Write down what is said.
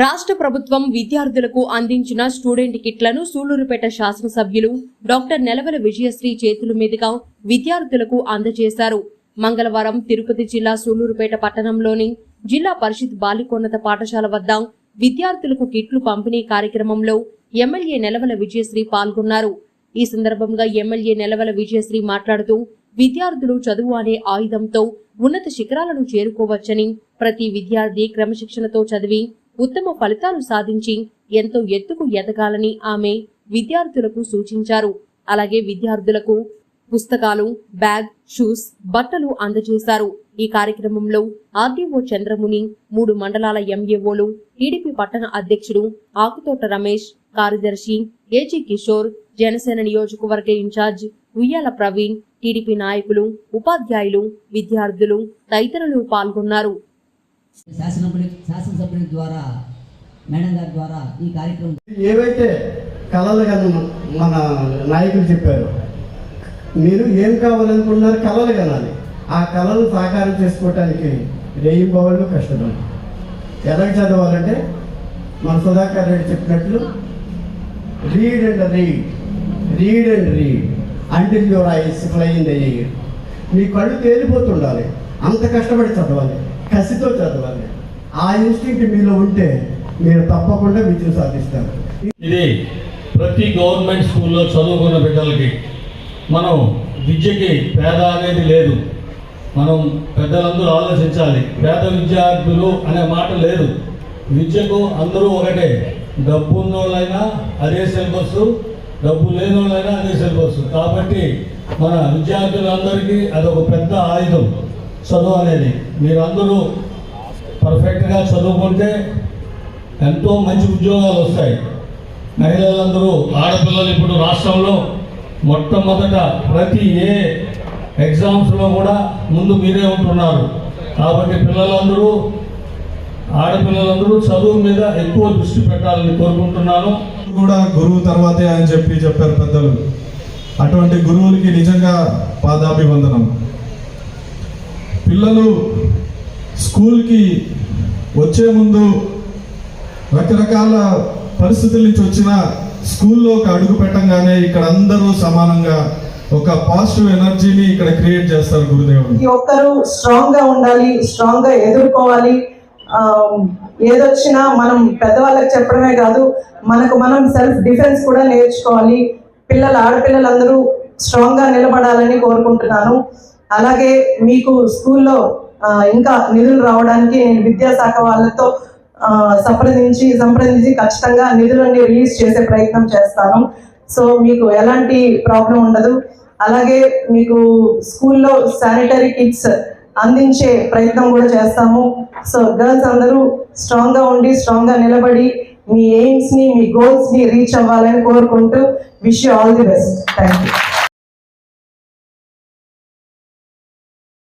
రాష్ట్ర ప్రభుత్వం విద్యార్థులకు అందించిన స్టూడెంట్ కిట్లను సూళ్ళూరుపేట శాసనసభ్యులు డాక్టర్ నెలవల విజయశ్రీ చేతుల మీదుగా విద్యార్థులకు అందజేశారు. మంగళవారం తిరుపతి జిల్లా సూళ్ళూరుపేట పట్టణంలోని జిల్లా పరిషత్ బాలికోన్నత పాఠశాల వద్ద విద్యార్థులకు కిట్లు పంపిణీ కార్యక్రమంలో ఎమ్మెల్యే నెలవల విజయశ్రీ పాల్గొన్నారు. ఈ సందర్భంగా ఎమ్మెల్యే నెలవల విజయశ్రీ మాట్లాడుతూ విద్యార్థులు చదువు అనే ఆయుధంతో ఉన్నత శిఖరాలను చేరుకోవచ్చని ప్రతి విద్యార్థి క్రమశిక్షణతో చదివి ఉత్తమ ఫలితాలు సాధించి ఎంతో ఎత్తుకు ఎదగాలని ఆమె విద్యార్థులకు సూచించారు. అలాగే విద్యార్థులకు పుస్తకాలు బ్యాగ్ షూస్ బట్టలు అందజేశారు. ఈ కార్యక్రమంలో ఆర్డీఓ చంద్రముని మూడు మండలాల ఎంఏఓలు టీడీపీ పట్టణ అధ్యక్షుడు ఆకుతోట రమేష్ కార్యదర్శి ఏజీ కిషోర్ జనసేన నియోజకవర్గ ఇన్ఛార్జ్ ఉయ్యాల ప్రవీణ్ టీడీపీ నాయకులు ఉపాధ్యాయులు విద్యార్థులు తదితరులు పాల్గొన్నారు. శాసనసభ్యుడి శాసనసభ్యుడి ద్వారా మేడం గారి ద్వారా ఈ కార్యక్రమం ఏవైతే కళలు కను మన నాయకులు చెప్పారు మీరు ఏం కావాలనుకున్నారు కళలు కనాలి. ఆ కళలు సాకారం చేసుకోవటానికి రేయింబవళ్ళు కష్టపడి ఎలా చదవాలంటే మన సుధాకర్ రెడ్డి చెప్పినట్లు read and read read and read until your eyes fly in the air మీ కళ్ళు తేలిపోతుండాలి. అంత కష్టపడి చదవాలి. కసితో చదవాలి. ఆ ఇన్స్టింక్ట్ మీలో ఉంటే మీరు తప్పకుండా విజయం సాధిస్తారు ఇది ప్రతి గవర్నమెంట్ స్కూల్లో చదువుకున్న బిడ్డలకి మనం విద్యకి పేద అనేది లేదు. మనం పెద్దలందరూ ఆలోచించాలి. పేద విద్యార్థులు అనే మాట లేదు. విద్యకు అందరూ ఒకటే. డబ్బు ఉన్నోళ్ళైనా అదే సిలబస్ డబ్బు లేని వాళ్ళైనా అదే సిలబస్. కాబట్టి మన విద్యార్థులందరికీ అదొక పెద్ద ఆయుధం. చదువు అనేది మీరందరూ పర్ఫెక్ట్గా చదువుకుంటే ఎంతో మంచి ఉద్యోగాలు వస్తాయి. మహిళలందరూ ఆడపిల్లలు ఇప్పుడు రాష్ట్రంలో మొట్టమొదట ప్రతి ఏ ఎగ్జామ్స్లో కూడా ముందు మీరే ఉంటున్నారు. కాబట్టి పిల్లలందరూ ఆడపిల్లలందరూ చదువు మీద ఎక్కువ దృష్టి పెట్టాలని కోరుకుంటున్నాను. కూడా గురువు తర్వాతే అని చెప్పి చెప్పారు పెద్దలు. అటువంటి గురువులకి నిజంగా పాదాభివందనం. పిల్లలు స్కూల్కి వచ్చే ముందు రకరకాల పరిస్థితుల నుంచి వచ్చిన స్కూల్లోకి అడుగు పెట్టంగానే ఇక్కడ అందరూ సమానంగా ఒక పాజిటివ్ ఎనర్జీని ఇక్కడ క్రియేట్ చేస్తారు గురుదేవుడు. ప్రతి ఒక్కరూ స్ట్రాంగ్గా ఉండాలి స్ట్రాంగ్గా ఎదుర్కోవాలి. ఏదొచ్చినా మనం పెద్దవాళ్ళకి చెప్పడమే కాదు మనకు మనం సెల్ఫ్ డిఫెన్స్ కూడా నేర్చుకోవాలి. పిల్లలు ఆడపిల్లలందరూ స్ట్రాంగ్గా నిలబడాలని కోరుకుంటున్నాను. అలాగే మీకు స్కూల్లో ఇంకా నిధులు రావడానికి నేను విద్యాశాఖ వాళ్ళతో సంప్రదించి సంప్రదించి ఖచ్చితంగా నిధులన్నీ రిలీజ్ చేసే ప్రయత్నం చేస్తాను. సో మీకు ఎలాంటి ప్రాబ్లం ఉండదు. అలాగే మీకు స్కూల్లో శానిటరీ కిట్స్ అందించే ప్రయత్నం కూడా చేస్తాము. సో గర్ల్స్ అందరూ స్ట్రాంగ్గా ఉండి స్ట్రాంగ్గా నిలబడి మీ ఎయిమ్స్ని మీ గోల్స్ని రీచ్ అవ్వాలని కోరుకుంటూ wish all the best. Thank you